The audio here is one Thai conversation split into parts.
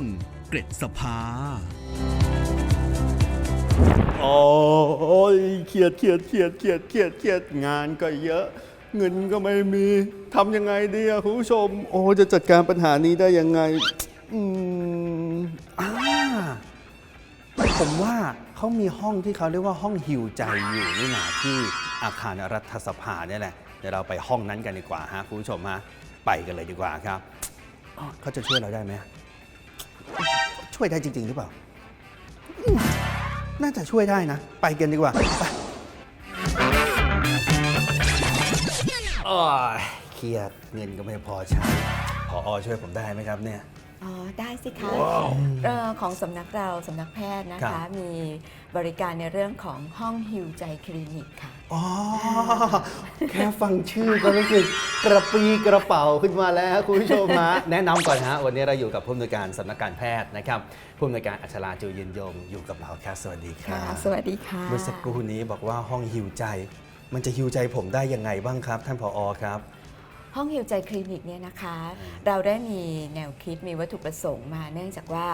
งเกร็ดสภา โอ้ยเครียดเครียดเครียดเครียดเครียดเครียดงานก็เยอะ เงินก็ไม่มีทำยังไงดีอะคุณผู้ชม โอ้จะจัดการปัญหานี้ได้ยังไง อืมอ่าผมว่าเขามีห้องที่เขาเรียกว่าห้องฮิวใจอยู่นี่นาที่อาคารรัฐสภาเนี่ยแหละเดี๋ยวเราไปห้องนั้นกันดีกว่าฮะคุณผู้ชมฮะไปกันเลยดีกว่าครับอ้อเขาจะช่วยเราได้ไหม ช่วยได้จริง ๆ หรือเปล่า น่าจะช่วยได้นะ ไปกันดีกว่าไปโอ้ยเครียดเงินก็ไม่พอใช้พออช่วยผมได้ไหมครับเนี่ย อ๋อ ได้สิคะเอ่อของสำนักเราสำนักแพทย์นะครัคะ บ มีบริการในเรื่องของห้องฮิวใจคลินิกค่ะ อ๋อ แค่ฟังชื่อก็รู้สึกกระปรีกระเป๋าขึ้นมาแล้วคุณผู้ชมฮะ แนะนำก่อนฮะ วันนี้เราอยู่กับผู้อำนวยการสำนักการแพทย์นะครับผู้อำนวยการอัชราจูยืนยงอยู่กับเราครับสวัสดีครัค่ะบสวัสดีค่ะ เมื่อสักครู่นี้บอกว่าห้องฮิวใจ มันจะฮิวใจผมได้ยังไงบ้างครับ ท่านผอครับ ห้องฮิวใจคลินิกเนี่ยนะคะ เราได้มีแนวคิดมีวัตถุประสงค์มา เนื่องจากว่า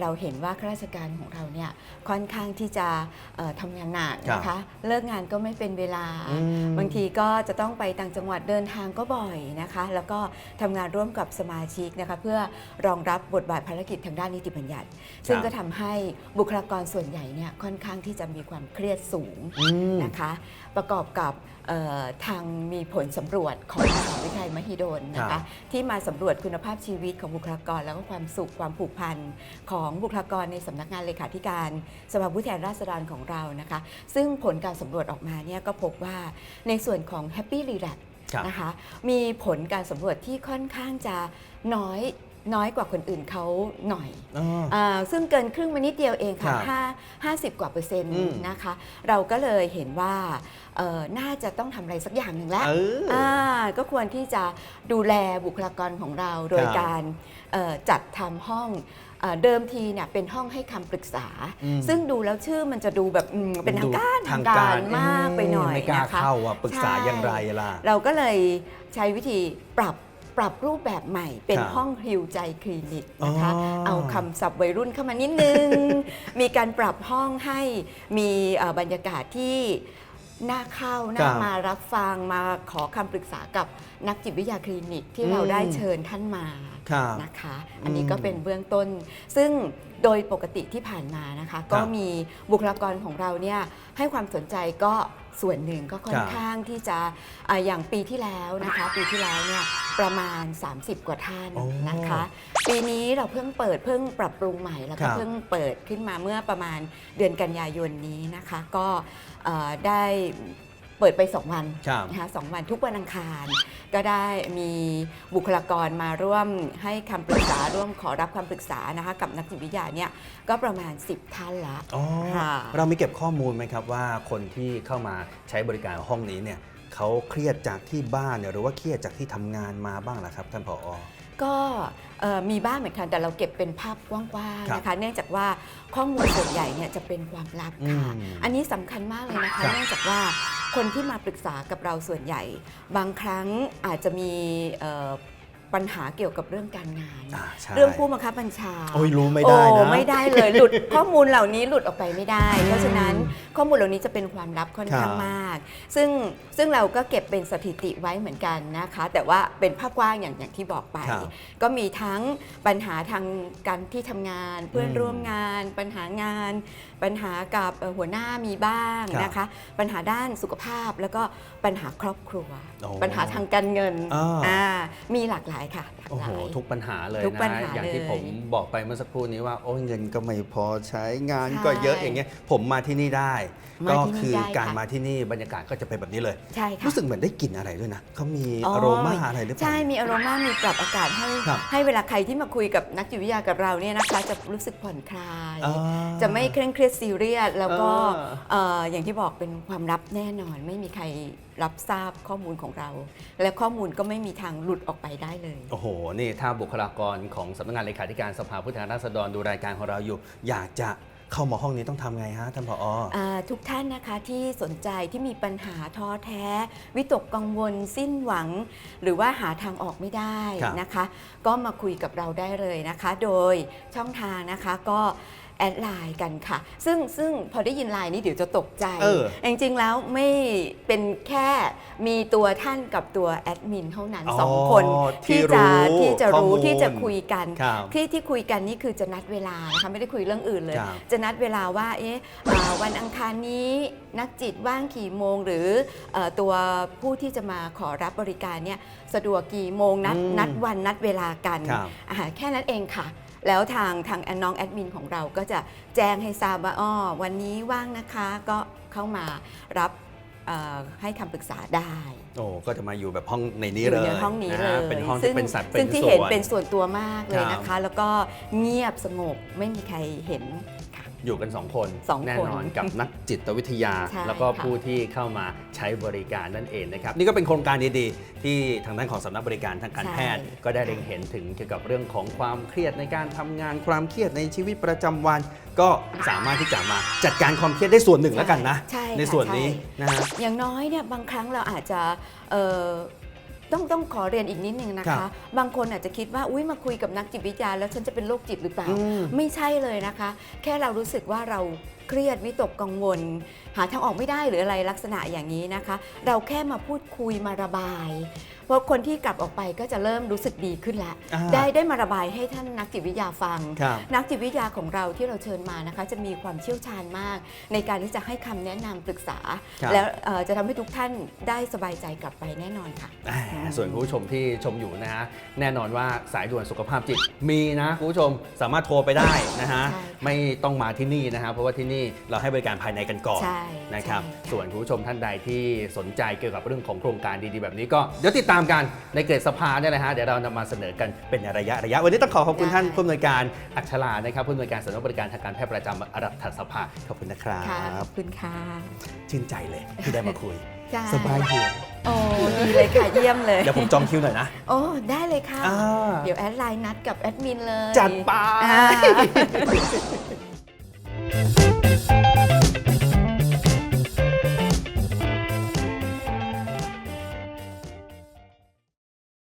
เราเห็นว่าข้าราชการของเราเนี่ยค่อนข้างที่จะเอ่อทำงานหนักนะครัคะบเลิกงานก็ไม่เป็นเวลาอืมบางทีก็จะต้องไปต่างจังหวัดเดินทางก็บ่อยนะคะ แล้วก็ทำงานร่วมกับสมาชิกนะคะเพื่อรองรับบทบาทภารกิจทางด้านนิติบัญญัติ ซึ่งก็ทำให้บุคลากรส่วนใหญ่เนี่ยค่อนข้างที่จะมีความเครียดสูงอืมนะคะ ประกอบกับเอ่อทางมีผลสำรวจของมหาวิทยาลัยมหิดลนะครัคะบที่มาสำรวจคุณภาพชีวิตของบุคลากร แล้วก็ความสุขความผูกพันของบุคลากรในสำนักงานเลขาธิการสภาผู้แทนราษฎรของเรานะคะ ซึ่งผลการสำรวจออกมาเนี่ยก็พบว่าในส่วนของ Happy Relax ครับ นะคะมีผลการสำรวจที่ค่อนข้างจะน้อย น้อยกว่าคนอื่นเขาหน่อยอ๋ออ่าซึ่งเกินครึ่งมานิดเดียวเองค่ะครับห้าห้าสิบกว่าเปอร์เซ็นต์อืม นะคะ เราก็เลยเห็นว่าเอ่อน่าจะต้องทำอะไรสักอย่างหนึ่งแล้ว เออ อ่าก็ควรที่จะดูแลบุคลากรของเราโดยครับการเอ่อจัดทำห้องเอ่อเดิมทีเนี่ยเป็นห้องให้คำปรึกษา อืม ซึ่งดูแล้วชื่อมันจะดูแบบอืมเป็นทางการดูทางการมากไปหน่อยไม่กล้านะคะ เข้าอะปรึกษาใช่ อย่างไรล่ะ เราก็เลยใช้วิธีปรับ ปรับรูปแบบใหม่เป็นครับห้องฮิวใจคลินิกนะคะอ๋อเอาคำศัพท์วัยรุ่นเข้ามานิดนึง มีการปรับห้องให้มีเอ่อบรรยากาศที่น่าเข้าครัน่าบมารับฟังมาขอคำปรึกษากับนักจิตวิทยาคลินิกที่อืมเราได้เชิญท่านมาครับ นะคะ อันนี้อืมก็เป็นเบื้องต้น ซึ่งโดยปกติที่ผ่านมานะคะ ก็มีบุคลากรของเราเนี่ยให้ความสนใจก็ส่วนหนึ่งก็ค่อนข้างที่จะอ่าอย่างปีที่แล้วนะคะ ปีที่แล้วเนี่ยประมาณ 30 กว่าท่านโอ้นะคะ ปีนี้เราเพิ่งเปิดเพิ่งปรับปรุงใหม่แล้วครัก็บเพิ่งเปิดขึ้นมาเมื่อประมาณเดือนกันยายนนี้นะคะ ก็เอ่อได้ เปิดไป 2 วันครับนะคะสองวันทุกวันอังคาร ก็ได้มีบุคลากรมาร่วมให้คำปรึกษาร่วมขอรับคำปรึกษานะคะกับนักจิตวิทยาเนี่ยก็ประมาณ 10 ท่านละอ๋อค่ะเรามีเก็บข้อมูลไหมครับว่าคนที่เข้ามาใช้บริการห้องนี้เนี่ยเขาเครียดจากที่บ้านเนี่ยหรือว่าเครียดจากที่ทำงานมาบ้างล่ะครับท่านผอ ก็เอ่อมีบ้างเหมือนกันแต่เราเก็บเป็นภาพกว้างครับๆนะคะเนื่องจากว่าข้อมูลส่วนใหญ่เนี่ยจะเป็นความลับค่ะอืมอันนี้สำคัญมากเลยนะครัคะบเนื่องจากว่าคนที่มาปรึกษากับเราส่วนใหญ่ บางครั้งอาจจะมีเอ่อ ปัญหาเกี่ยวกับเรื่องการงาน อ่าใช่เรื่องผู้บังคับบัญชาโอ้ยรู้ไม่ได้นะโอ้ไม่ได้เลย หลุดข้อมูลเหล่านี้หลุดออกไปไม่ได้ เพราะฉะนั้นข้อมูลเหล่านี้จะเป็นความลับค่อนข้างครับมาก ซึ่งซึ่งเราก็เก็บเป็นสถิติไว้เหมือนกันนะคะ แต่ว่าเป็นภาพกว้างอย่างอย่างที่บอกไป ครับก็มีทั้งปัญหาทางการที่ทำงาน เพื่อนอืมร่วมงาน ปัญหางาน ปัญหากับเอ่อหัวหน้ามีบ้างครับ นะคะ ปัญหาด้านสุขภาพแล้วก็ปัญหาครอบครัวโอ้ ปัญหาทางการเงินอ่าอ่ามีหลากหลายค่ะหลากโอ้หโหลายทุกปัญหาเลยทุกปัญนะหาอย่างที่เลยผมบอกไปเมื่อสักครู่นี้ว่าโอ้ยเงินก็ไม่พอใช้งานใช่ก็เยอะอย่างเงี้ยผมมาที่นี่ได้มาก็ที่นี่คือได้การค่ะมาที่นี่บรรยากาศก็จะเป็นแบบนี้เลยใช่ค่ะรู้สึกเหมือนได้กลิ่นอะไรด้วยนะเขามีอ๋ออโรมาอะไรหรือเปล่าใช่มีอารมามีปรับอากาศให้ครับให้เวลาใครที่มาคุยกับนักจิตวิทยากับเราเนี่ยนะคะจะรู้สึกผ่อนคลายอ่าจะไม่เคร่งเครียดซีเรียสแล้วก็อ่าเอ่ออย่างที่บอกเป็นความลับแน่นอนไม่มีใคร รับทราบข้อมูลของเรา และข้อมูลก็ไม่มีทางหลุดออกไปได้เลย โอ้โห นี่ถ้าบุคลากรของสำนักงานเลขาธิการสภาผู้แทนราษฎรดูรายการของเราอยู่ อยากจะเข้ามาห้องนี้ต้องทำไงฮะท่านผออ่าทุกท่านนะคะที่สนใจที่มีปัญหาท้อแท้ วิตกกังวล สิ้นหวัง หรือว่าหาทางออกไม่ได้ครับนะคะ ก็มาคุยกับเราได้เลยนะคะ โดยช่องทางนะคะก็ แอดไลน์กันค่ะ ซึ่งซึ่งพอได้ยินไลน์นี้เดี๋ยวจะตกใจเออจริงๆแล้วไม่เป็นแค่มีตัวท่านกับตัวแอดมินเท่านั้นสองคนที่ที่จะรู้ที่จะข้อรู้มูลที่จะคุยกันครับที่ที่คุยกันนี่คือจะนัดเวลานะคะไม่ได้คุยเรื่องอื่นเลยครับจะนัดเวลาว่าเอ๊ะอ่าวันอังคารนี้นักจิตว่างกี่โมง หรือเออตัวผู้ที่จะมาขอรับบริการเนี่ยสะดวกกี่โมงนัดอืมนัดวันนัดเวลากันครับอ่าแค่นั้นเองค่ะ แล้วทางทางน้องแอดมินของเราก็จะแจ้งให้ทราบว่าอ้อวันนี้ว่างนะคะก็เข้ามารับเอ่อให้คำปรึกษาได้ โอ้ ก็จะมาอยู่แบบห้องในนี้อยู่เลยในห้องนี้ะเลฮะยเป็นห้องซึ่ที่เป็นสัตว์เป็ซึ่นงที่ส่เห็นวนเป็นส่วนตัวมากเลยครันะบคะ แล้วก็เงียบสงบไม่มีใครเห็นค่ะ อยู่กัน 2 คนสองคนแน่นอนกับนักจิตวิทยา ใช่แล้วก็ค่ะผู้ที่เข้ามาใช้บริการนั่นเองนะครับ นี่ก็เป็นโครงการดีๆ ที่ทางด้านของสำนักบริการทางการแพทย์ก็ได้เล็งเห็นถึงเกี่ยวกับเรื่องของความเครียดในการทำงานความเครียดในชีวิตประจำวัน ก็สามารถที่จะมาจัดการความเครียดได้ส่วนหนึ่งแล้วกันนะใช่ค่ะในส่วนนี้ใช่นะฮะ อย่างน้อยเนี่ยบางครั้งเราอาจจะเอ่อ ต้องต้องขอเรียนอีกนิดนึงนะครัคะ บ บางคนอาจจะคิดว่าอุ้ยมาคุยกับนักจิตวิทยาแล้วฉันจะเป็นโรคจิตหรือเปล่า อืม ไม่ใช่เลยนะคะ แค่เรารู้สึกว่าเรา เครียดวิตกกังวล หาทางออกไม่ได้หรืออะไรลักษณะอย่างนี้นะคะ เราแค่มาพูดคุยมาระบายเพราะคนที่กลับออกไปก็จะเริ่มรู้สึกดีขึ้นแล้วอ่าได้ได้มาระบายให้ท่านนักจิตวิทยาฟังครับนักจิตวิทยาของเราที่เราเชิญมานะคะ จะมีความเชี่ยวชาญมาก ในการที่จะให้คำแนะนำปรึกษาครับแล้วเอ่อจะทำให้ทุกท่านได้สบายใจกลับไปแน่นอนค่ะอ่าส่วนคุณผู้ชมที่ชมอยู่นะฮะแน่นอนว่าสายด่วนสุขภาพจิตมีนะคุณผู้ชมสามารถโทรไปได้นะฮะใช่ค่ะไม่ต้องมาที่นี่นะฮะเพราะว่าที่นี่เราให้บริการภายในกันก่อนใช่นะครับใช่ค่ะส่วนคุณผู้ชมท่านใดที่สนใจเกี่ยวกับเรื่องของโครงการดีๆแบบนี้ก็เดี๋ยวติดตามกันในเกรดสภาเนี่ยนะฮะเดี๋ยวเรานำมาเสนอกันเป็นระยะระยะวันนี้ต้องขอขอบคุณท่านผู้อำนวยการอัชรานะครับผู้อำนวยการสำนักบริการทางการแพทย์ประจำรัฐสภาขอบคุณนะครัค่ะขบ อบคุณค่ะ ชื่นใจเลยที่ได้มาคุยใช่สบายหัวโอ้ดีเลยค่ะเยี่ยมเลย เดี๋ยวผมจองคิวหน่อยนะโอ้ได้เลยค่ะ อ่าเดี๋ยวแอดไลน์นัดกับแอดมินเลยจัดไป อ่า Bye.